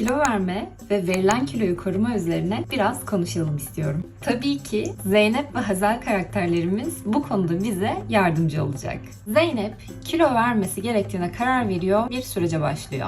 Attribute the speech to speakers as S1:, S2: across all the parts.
S1: kilo verme ve verilen kiloyu koruma üzerine biraz konuşalım istiyorum. Tabii ki Zeynep ve Hazel karakterlerimiz bu konuda bize yardımcı olacak. Zeynep kilo vermesi gerektiğine karar veriyor, bir sürece başlıyor.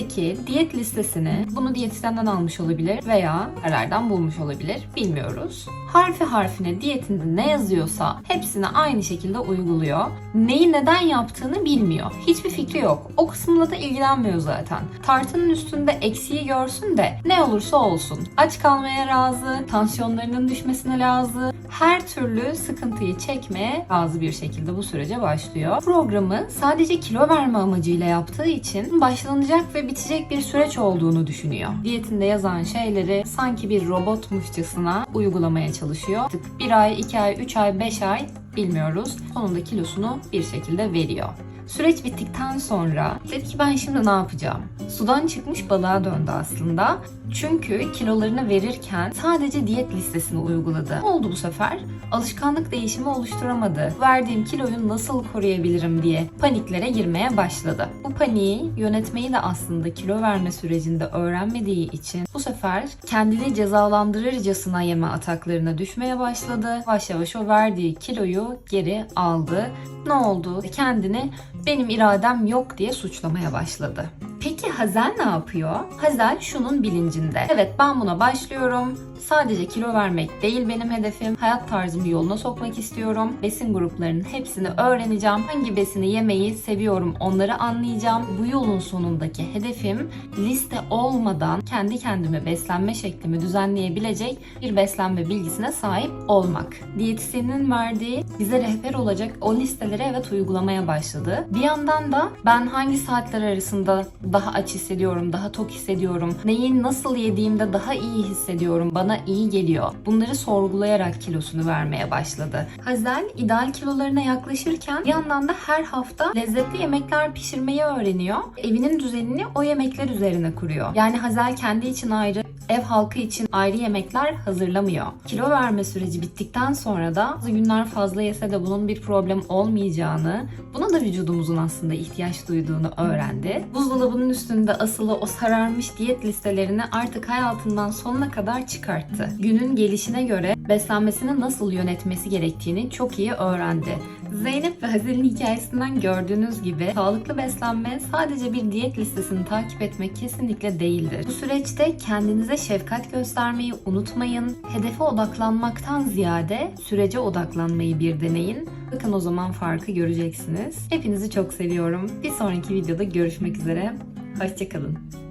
S1: Elindeki diyet listesini bunu diyetisyenden almış olabilir veya nereden bulmuş olabilir bilmiyoruz. Harfi harfine diyetinde ne yazıyorsa hepsini aynı şekilde uyguluyor. Neyi neden yaptığını bilmiyor. Hiçbir fikri yok. O kısımla da ilgilenmiyor zaten. Tartının üstünde eksiği görsün de ne olursa olsun. Aç kalmaya razı, tansiyonlarının düşmesine razı, her türlü sıkıntıyı çekmeye razı bir şekilde bu sürece başlıyor. Programı sadece kilo verme amacıyla yaptığı için başlanacak ve bitecek bir süreç olduğunu düşünüyor. Diyetinde yazan şeyleri sanki bir robotmuşçasına uygulamaya çalışıyor. Bir ay, iki ay, üç ay, beş ay bilmiyoruz. Sonunda kilosunu bir şekilde veriyor. Süreç bittikten sonra dedi ki ben şimdi ne yapacağım? Sudan çıkmış balığa döndü aslında. Çünkü kilolarını verirken sadece diyet listesini uyguladı. Ne oldu bu sefer? Alışkanlık değişimi oluşturamadı. Verdiğim kiloyu nasıl koruyabilirim diye paniklere girmeye başladı. Bu paniği yönetmeyi de aslında kilo verme sürecinde öğrenmediği için bu sefer kendini cezalandırırcasına yeme ataklarına düşmeye başladı. Yavaş yavaş o verdiği kiloyu geri aldı. Ne oldu? Kendini benim iradem yok diye suçlamaya başladı. Peki Hazel ne yapıyor? Hazel şunun bilincinde. Evet ben buna başlıyorum. Sadece kilo vermek değil benim hedefim. Hayat tarzımı yoluna sokmak istiyorum. Besin gruplarının hepsini öğreneceğim. Hangi besini yemeyi seviyorum onları anlayacağım. Bu yolun sonundaki hedefim liste olmadan kendi kendime beslenme şeklimi düzenleyebilecek bir beslenme bilgisine sahip olmak. Diyetisyenin verdiği bize rehber olacak o listeleri evet uygulamaya başladı. Bir yandan da ben hangi saatler arasında daha aç hissediyorum, daha tok hissediyorum, neyi nasıl yediğimde daha iyi hissediyorum, bana iyi geliyor. Bunları sorgulayarak kilosunu vermeye başladı. Hazel ideal kilolarına yaklaşırken bir yandan da her hafta lezzetli yemekler pişirmeyi öğreniyor. Evinin düzenini o yemekler üzerine kuruyor. Yani Hazel kendi için ayrı, ev halkı için ayrı yemekler hazırlamıyor. Kilo verme süreci bittikten sonra da bazı günler fazla yese de bunun bir problem olmayacağını, buna da vücudumuzun aslında ihtiyaç duyduğunu öğrendi. Buzdolabının üstünde asılı o sararmış diyet listelerini artık hayatından sonuna kadar çıkarttı. Günün gelişine göre beslenmesini nasıl yönetmesi gerektiğini çok iyi öğrendi. Zeynep ve Hazel'in hikayesinden gördüğünüz gibi sağlıklı beslenme sadece bir diyet listesini takip etmek kesinlikle değildir. Bu süreçte kendinize şefkat göstermeyi unutmayın. Hedefe odaklanmaktan ziyade sürece odaklanmayı bir deneyin. Bakın o zaman farkı göreceksiniz. Hepinizi çok seviyorum. Bir sonraki videoda görüşmek üzere. Hoşçakalın.